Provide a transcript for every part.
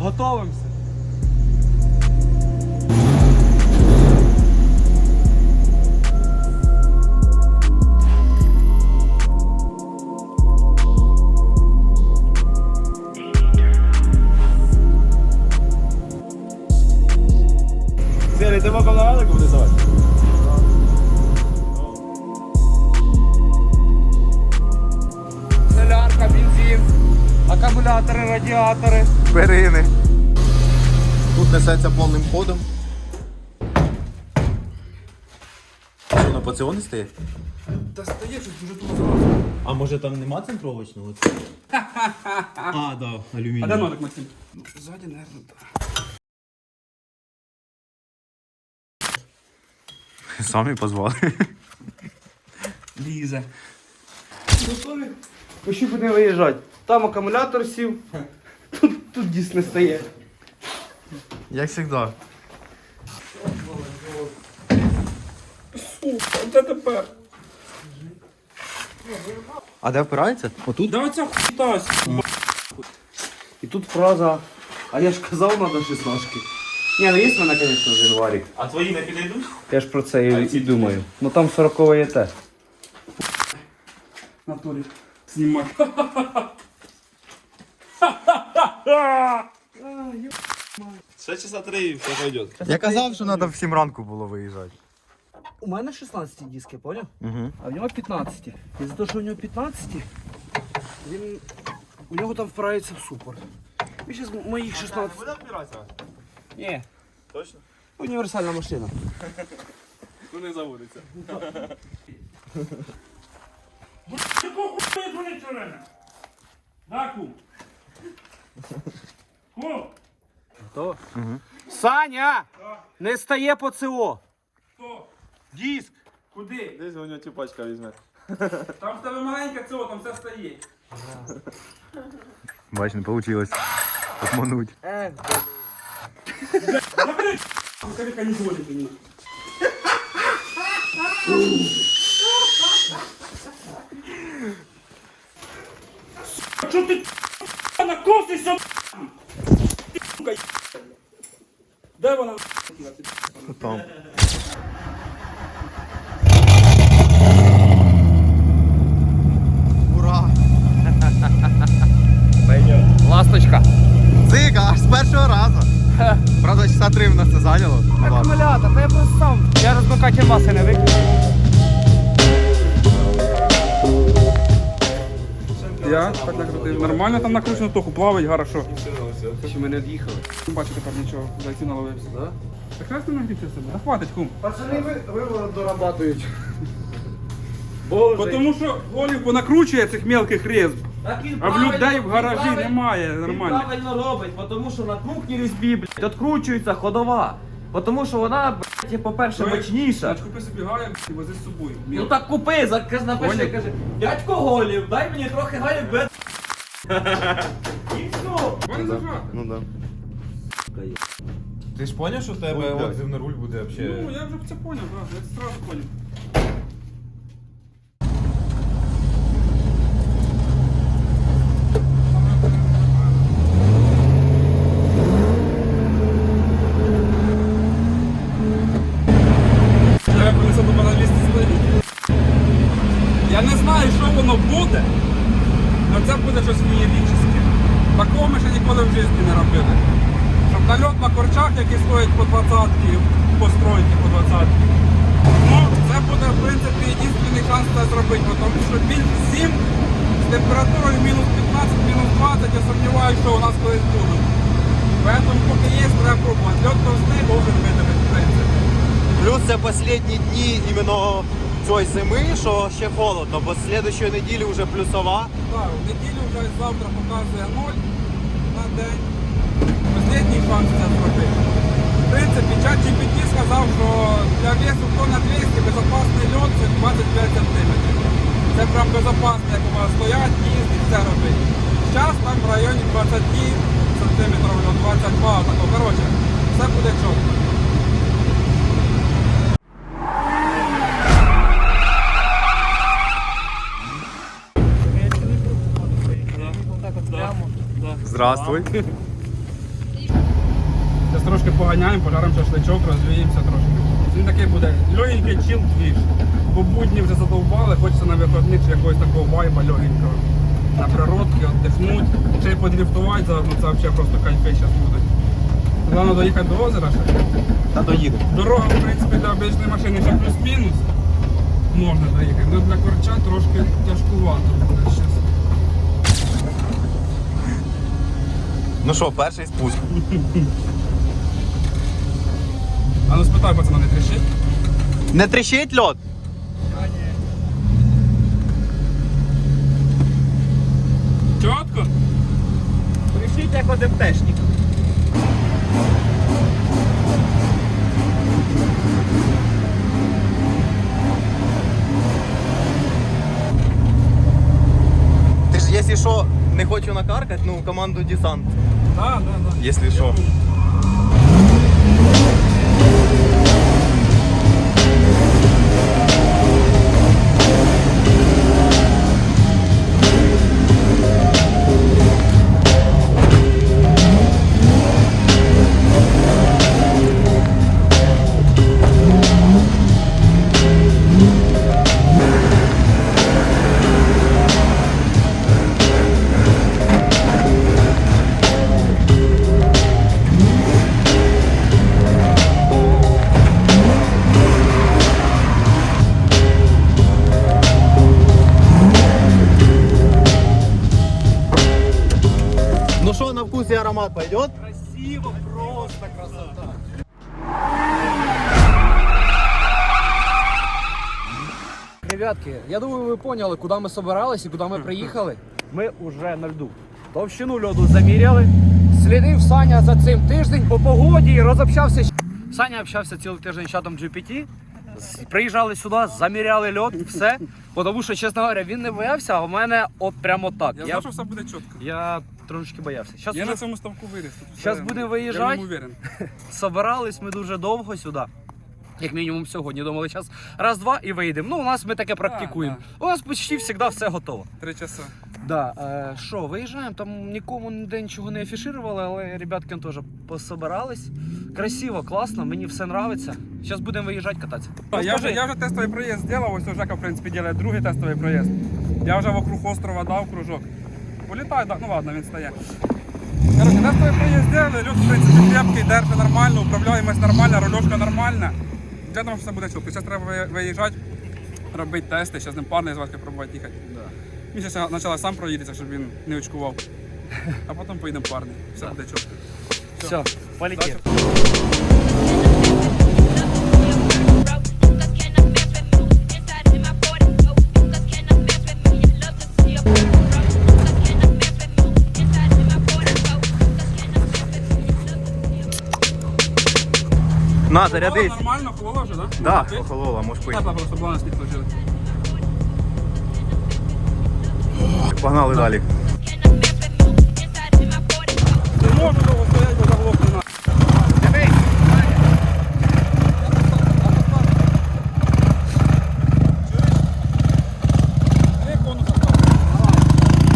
Що ти, Та стає щось дуже тут залазить. А може там нема центровочного? А, да, алюміній. А де нолик, Максим? Ну, ззаді, наверное, так. Самі позвали. Лізе. Готові? Пощу будемо виїжджати. Там акумулятор сів. Тут, тут дійсно стає. Як завжди. Де тепер? А де впирається? Отут? Да оця хуйта. І тут фраза, а я ж казав, надо шістнашки. Ні, ну є в мене, звісно, в январі. А твої не підійдуть? Я ж про це і, і думаю. Ну там 40 є те. Натурі. Знімай. Ще часа три все пойдет. Я казав, що треба в 7 ранку було виїжджати. У мене 16 диски, поняв? Угу. А в нього 15. І за те, що у нього 15, він. У нього там впирається в супорт. І зараз моїх 16. Буде впиратися? Ні, Точно? універсальна машина. Ну не заводиться. Якого хуя дзвонить? Да, кум? Кум? То? Саня! Не стає по ЦО! Хто? Диск! Куди? Десь у нього цю пачка візьме. Там в тебе маленьке цього, там все стоїть. Бач, не вийшло. Обмануть. Е, Забери! Рукавика не зводить мені. Сука, Чо ти накосишся? Ти, сука, Де вона? Там. Ласточка! Зика, аж з першого разу. Правда, часа три в нас це зайняло. Ну, ладно. Акумулятор, та я просто сам. Я розмикатель маси не виключив. Я так накрутив. Нормально там накручено, току плавить хорошо. Що ми не від'їхали. Не бачу тепер нічого, зайці наловився. Так раз ти нагрівся себе. Да хватить, кум. Пацани ви, ви дорабатують. Тому що голів понакручує цих мелких резьб, а в людей в гаражі немає Він нормально. правильно робить, тому що на крупній різьбі, блядь, відкручується ходова. Тому що вона, блядь, є, по-перше, мочніша. Значить, купи собі і вози з собою. Ну так купи, закаж напиши, каже, дядько голів, дай мені трохи галів без. І все. Вони зажати. Ну да. Ти ж поняв, що в тебе Ой, блядь. отзивний руль буде взагалі? Ну, я вже це поняв, брат, я це сразу поняв. Я принесу до мене 200 стоїть. Я не знаю, що воно буде, але це буде щось феєрічне. Такого ми ще ніколи в житті не робили. Щоб нальот на корчах, який стоїть по 20 постройки по 20 Ну, це буде, в принципі, єдиний шанс це зробити, тому що більш 7 з температурою мінус 15, мінус 20, я сумніваюся, що у нас колись будуть. Поэтому поки є, треба пробувати. Льот товстий, должен видавити, в принципі. Плюс це останні дні іменно цієї зими, що ще холодно, бо з слідчої неділі вже плюсова. Так, в неділю вже завтра показує 0 на день. Останній шанс це зробити. В принципі, чат GPT сказав, що для весу тонна 200 безпечний льот це 25 см. Це прям безпечно, як у вас стоять, їздить, все робить. Зараз там в районі 20 см, 22, тако. Коротше, все буде чітко. Здравствуй. Зараз трошки поганяємо, пожаримо шашличок, розвіємося трошки. Він такий буде легенький чил двіж. Бо будні вже задовбали, хочеться на виходних якогось такого вайба легенького. На природки, віддихнути, ще й подрифтувати заодно, це взагалі просто кайфи зараз будуть. Головне доїхати до озера ще. Та доїду. Дорога, в принципі, для обичної машини ще плюс-мінус. Можна доїхати. Ну для корча трошки тяжкувато буде зараз. Ну що, перший спуск. А ну спитай, пацана, не тріщить? Не тріщить льот? Чітко? Пришіть як один птешник. Ти ж, якщо що, не хочу накаркать, ну команду десант. Да, да, да. Якщо що. Пойдет? Красиво, просто красота. Ребятки, я думаю, ви поняли, куди ми собирались і куди ми приїхали. Ми уже на льду. Товщину льоду заміряли. Слідив Саня за цим тиждень по погоді, розобщався. з- Саня общався цілий тиждень з чатом GPT. З- Приїжджали сюди, заміряли льод, все. Тому що, чесно говоря, він не боявся, а в мене от прямо так. Я Я, знав, що все буде чітко. я трошечки боявся. Щас Я вже на цьому ставку виріс. тут Щас все- будемо Я в виїжджати. ньому уверен. Собирались ми дуже довго сюди. Як мінімум сьогодні. Думали, зараз раз-два і вийдемо. Ну, у нас ми таке практикуємо. У нас почти завжди все готово. Три часа. Да, е, що, виїжджаємо, там нікому ніде нічого не афішували, але ребятки теж пособирались. Красиво, класно, мені все подобається. Зараз будемо виїжджати кататися. Я, вже, я вже тестовий проїзд зробив, ось Жека, в принципі, робить другий тестовий проїзд. Я вже вокруг острова дав кружок. Політаю, да, ну ладно, він стає. Короче, тестовий проїзд зробили, люд, в принципі, крепкий, держить нормально, управляємость нормальна, рульошка нормальна. Я думаю, що все буде чітко. Зараз треба виїжджати, робити тести, зараз ним парний звати пробувати їхати. Він зараз спочатку сам проїдеться, щоб він не очкував. А потім поїдемо парний. Все буде чітко. Все, полетіли. На, зарядись. Нормально, холола вже, так? Да, похолола, можеш пити. Тепла просто була наскільки жили. Погнали далі. Не можу довго стояти, бо заглохну на. Три конуса ставлю.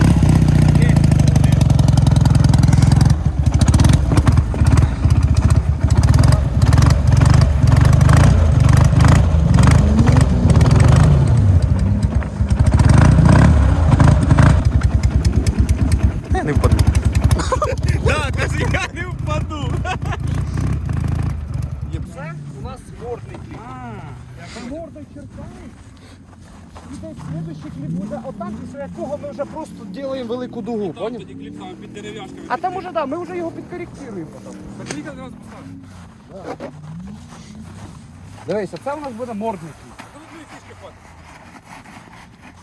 Я не впаду. Да, кажи, я не впаду. Це у нас мордний кліп. Мордою. І десь следующий кліп буде отак, після якого ми вже просто ділаємо велику дугу, там поняв? тоді кліп там під дерев'яшками. А там уже, да, ми вже його підкоректуємо потім. Так їхати одразу поставити. Дивися, це у нас буде мордний кліп. Тут одної сішки хватить.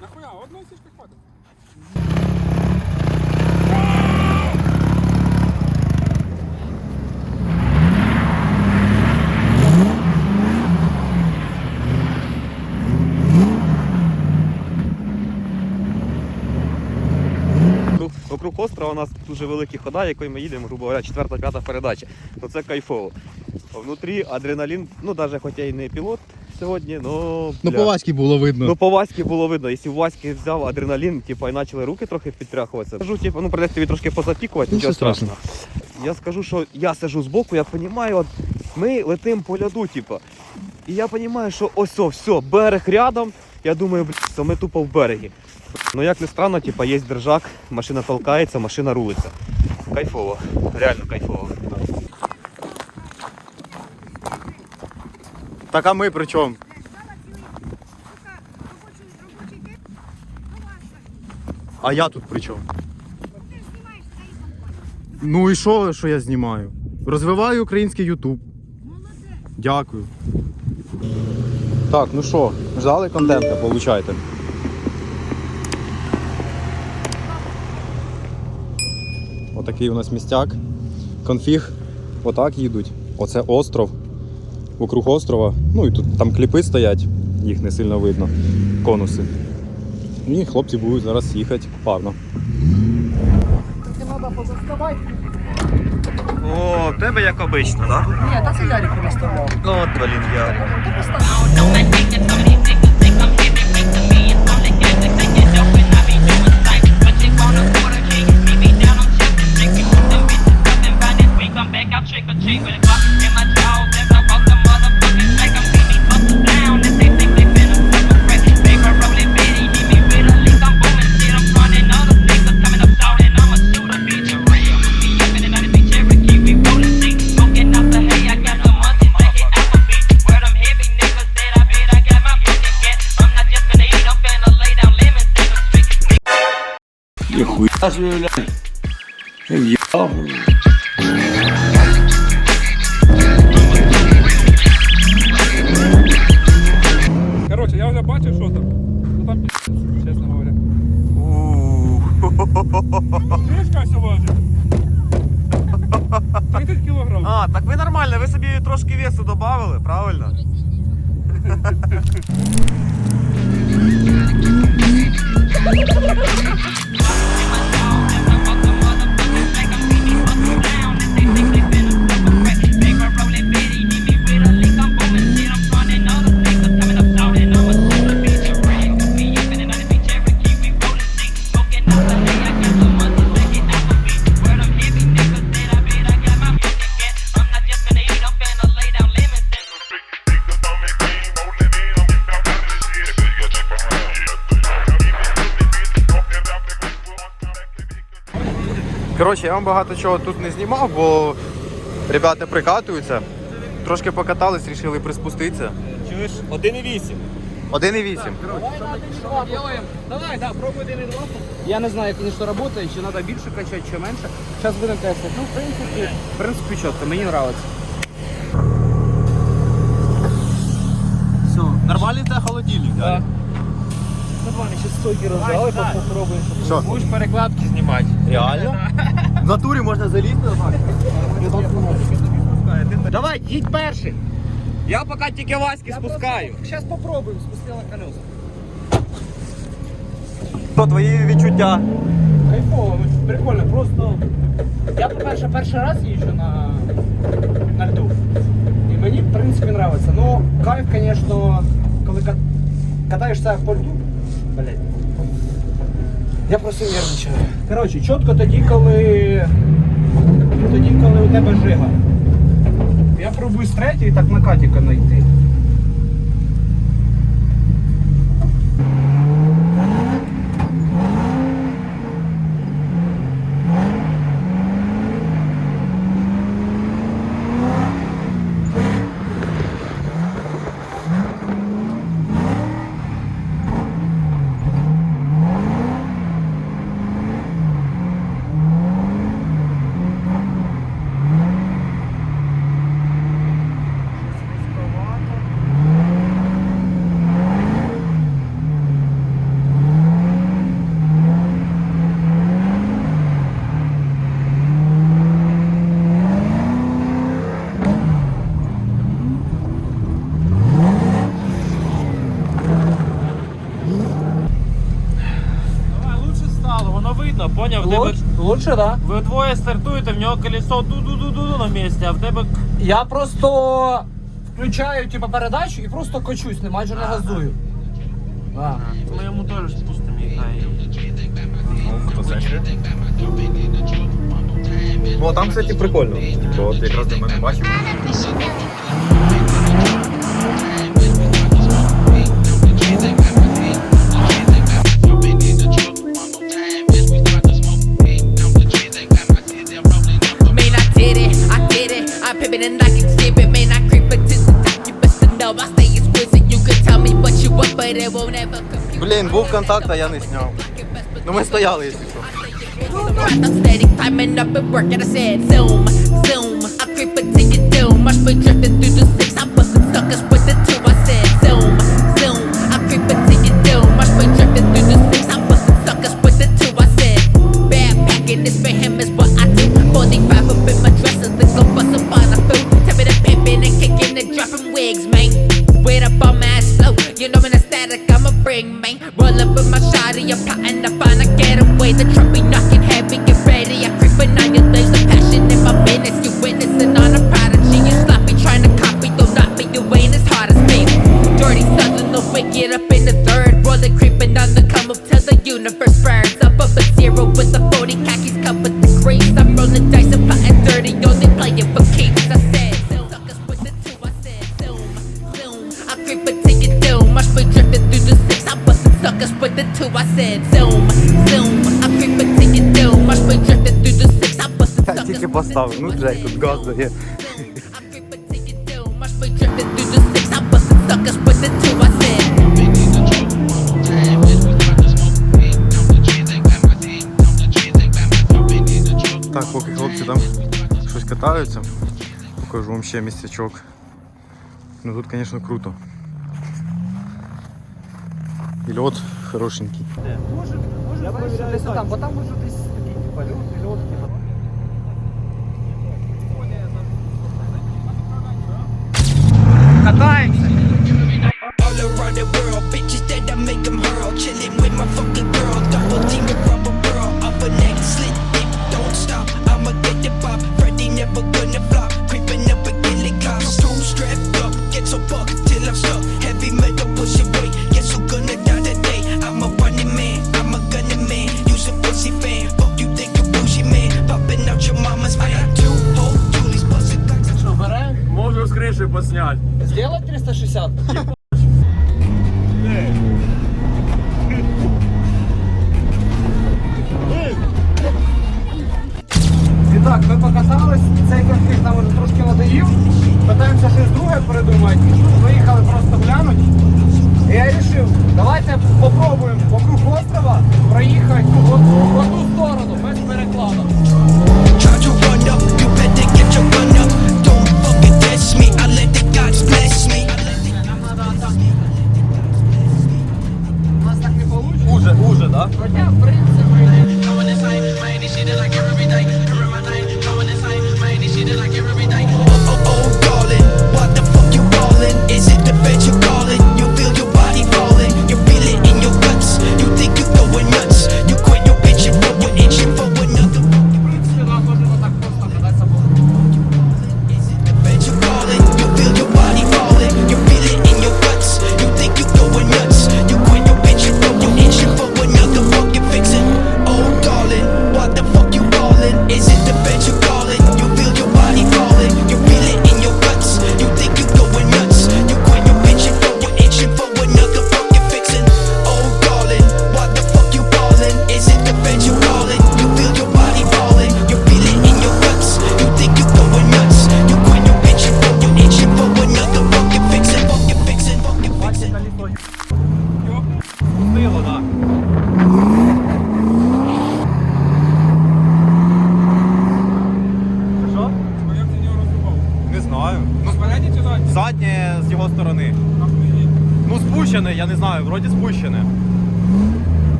Нахуя, одної сішки хватить. Вокруг- Вокруг острова у нас дуже великі хода, якою ми їдемо, грубо говоря, четверта-п'ята передача. То це кайфово. Внутрі адреналін, ну навіть хоча й не пілот, сьогодні, ну. Ну, по Васьки було видно. Ну, по Васьки було видно, якщо Васьки взяв адреналін, типу, і почали руки трохи підтряхуватися. Кажу, типу, ну придеться тобі трошки позапікувати, нічого страшного. Я скажу, що я сижу збоку, я розумію, от ми летимо по ляду, типу. І я розумію, що ось все, берег рядом. Я думаю, блін, ми тупо в берегі. Ну як не странно, типу, є держак, машина толкається, машина рулиться. Кайфово, реально кайфово. Так а ми при чому? А я тут при чому? Ну і що, що я знімаю? Розвиваю український Ютуб. Дякую. Так, ну що, ждали контента, получайте. Отакий у нас містяк. Конфіг. Отак їдуть. Оце остров. Вокруг острова. Ну і тут там кліпи стоять, їх не сильно видно. Конуси. І хлопці будуть зараз їхати парно. О, в тебе як обично, так? Ні, та це Ярик переставав. Ну от, блін, я. А, так ви нормально, ви собі трошки весу додали, правильно? Коротше, я вам багато чого тут не знімав, бо ребята прикатуються. Трошки покатались, рішили приспуститися. Чуєш? 1,8. 1,8. Что? Давай, да, пробуй один и два. Я не знаю, як конечно, работает, чи надо більше качати, чи менше. Зараз будемо тестити. Ну, в принципі, в принципі, чітко, мені нравится. Все. Нормальний це холодильник, Да. Давай, сейчас стойки розжали, попробуємо. Що? Будеш перекладки знімати. Реально? Натурі можна залізти отак? Давай, їдь перший. Я поки тільки Васьки спускаю. Зараз попробуємо, спустила колеса. Що твої відчуття? Кайфово, ну, прикольно, просто. Я, по-перше, перший раз їжджу на, на льду. І мені, в принципі, подобається. Ну, кайф, звісно, коли ка- катаєшся по льду. Блять. Я просто нервничаю. Коротше, чітко тоді, коли. Тоді, коли у тебе жига. Я пробую з третьої так на катіка знайти. швидше, так? Ви двоє стартуєте, в нього колесо ду-ду-ду-ду на месте, а в тебе. Я просто включаю типа передачу і просто качусь, не майже не газую. А. Ми йому теж спустимо їх Ну а там, кстати, прикольно. Бо от якраз ми не бачимо. Блін, був контакт, а я не. Ну ми стояли, якщо що. I'm steady climbing up your doom. I drifting through the city. поставив. Ну Джейкоб, газ дає. Так, поки хлопці там щось катаються, покажу вам ще місцячок. Ну тут, звісно, круто. І лед хорошенький. Может, может, там, бо там уже десь такие типа лед, лед.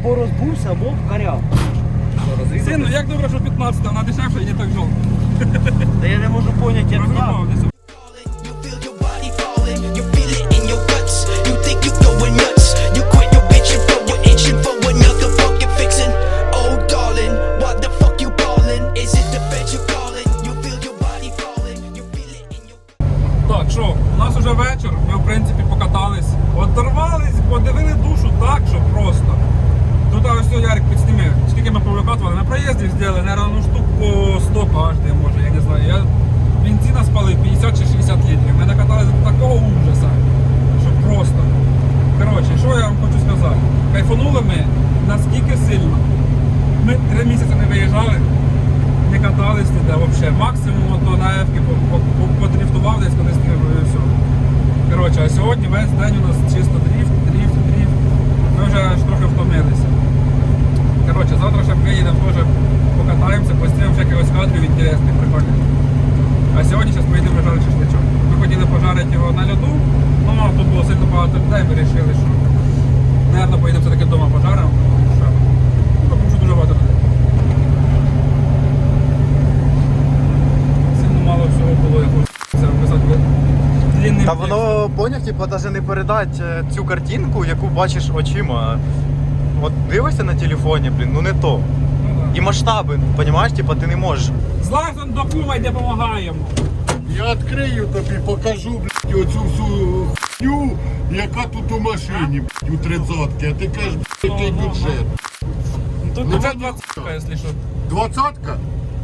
або розбувся, або вкаряв. Син, як добре, що 15-та, вона дешевша і не так жовта. Та я не можу поняти, як. от на проїзді зробили, наверное, ну штук по 100 каждый, може, я не знаю. Я... Бензина спалив 50 чи 60 літрів. Длинним Та воно поняв, типу, навіть не передати е, цю картинку, яку бачиш очима. От дивишся на телефоні, блін, ну не то. Ну, да. І масштаби, розумієш, типу, ти не можеш. Злазом до кума й допомагаємо. Я відкрию тобі, покажу, блядь, оцю всю хуйню, яка тут у машині, блядь, у тридцятки, а ти кажеш, блядь, який бюджет. Тут Ну, це ну, 20, ну, якщо що. Двадцятка?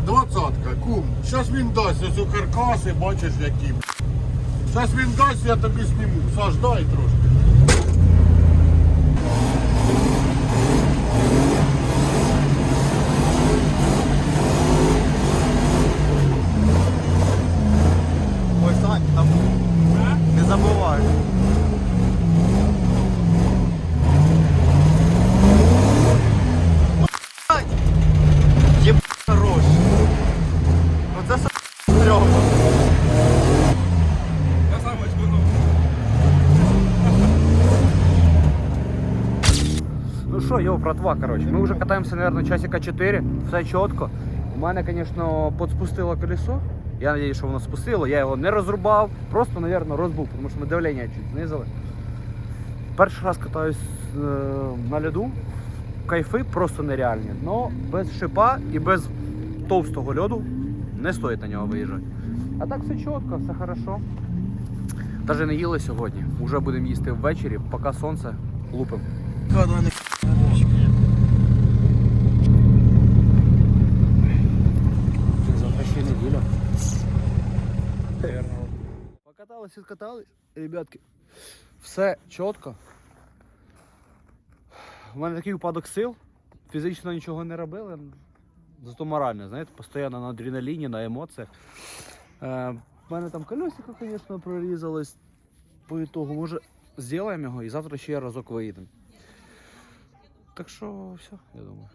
Двадцятка, кум. Щас він дасть ось у каркаси, бачиш які. блядь. Щас він дасть, я тобі сніму. Саш, дай трошки. Ой, Сань, там не забувай. Єб хорош. Ну це стрьомно. Я сам очкунув. Ну що, йо, братва, коротше, ми вже катаємося, мабуть, часика 4, все чітко. У мене, звісно, подспустило колесо. Я сподіваюся, що воно спустило, я його не розрубав, просто, мабуть, розбув, тому що ми давлення чуть знизили. Перший раз катаюсь е, на льоду. Кайфи просто нереальні. Но без шипа і без товстого льоду не стоїть на нього виїжджати. А так все чітко, все хорошо. Навіть не їли сьогодні. Уже будемо їсти ввечері, поки сонце лупимо. Завтра ще неділя. Покатались і скатались, ребятки. Все чітко. У мене такий упадок сил. Фізично нічого не робили. Зато морально, знаєте, постійно на адреналіні, на емоціях. Е, в мене там колесико, звісно, прорізалось. По ітогу, може, зробимо його і завтра ще разок виїдемо. Так що все, я думаю.